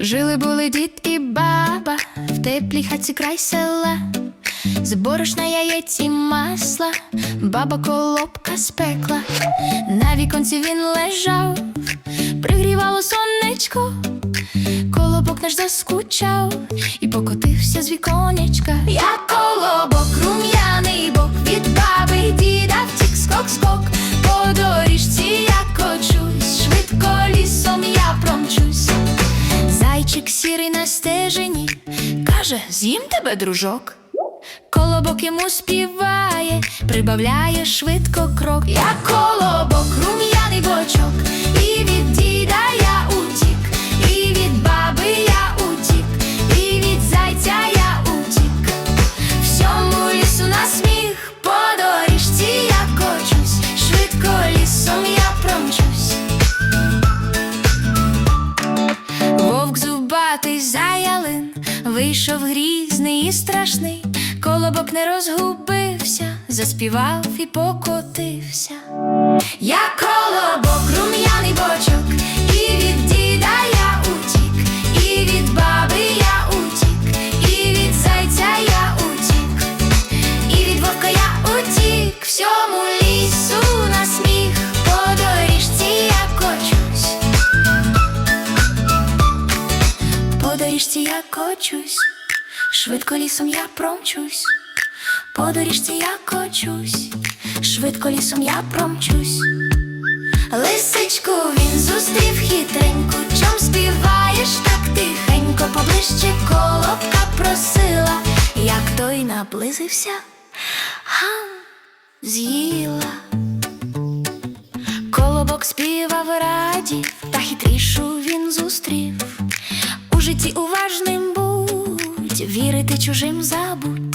Жили дід і баба в теплій хаті край села, з борошна яєць і масла, баба колобка спекла, на віконці він лежав, пригрівало сонечко, колобок наш заскучав і покотився з віконечка. Я Зайчик сірий на стежині каже: з'їм тебе, дружок. Колобок йому співає, прибавляє швидко крок. Я колобок, зубатий заялин вийшов грізний і страшний, колобок не розгубився, заспівав і покотився. Я я кочусь, швидко лісом я промчусь, по доріжці я кочусь, швидко лісом я промчусь. Лисичку він зустрів хитреньку, чом співаєш так тихенько, поближче колобка просила, як той наблизився, гам з'їла. Колобок співав радів, та хитрішу він зустрів. У житті уважним вірити чужим забудь.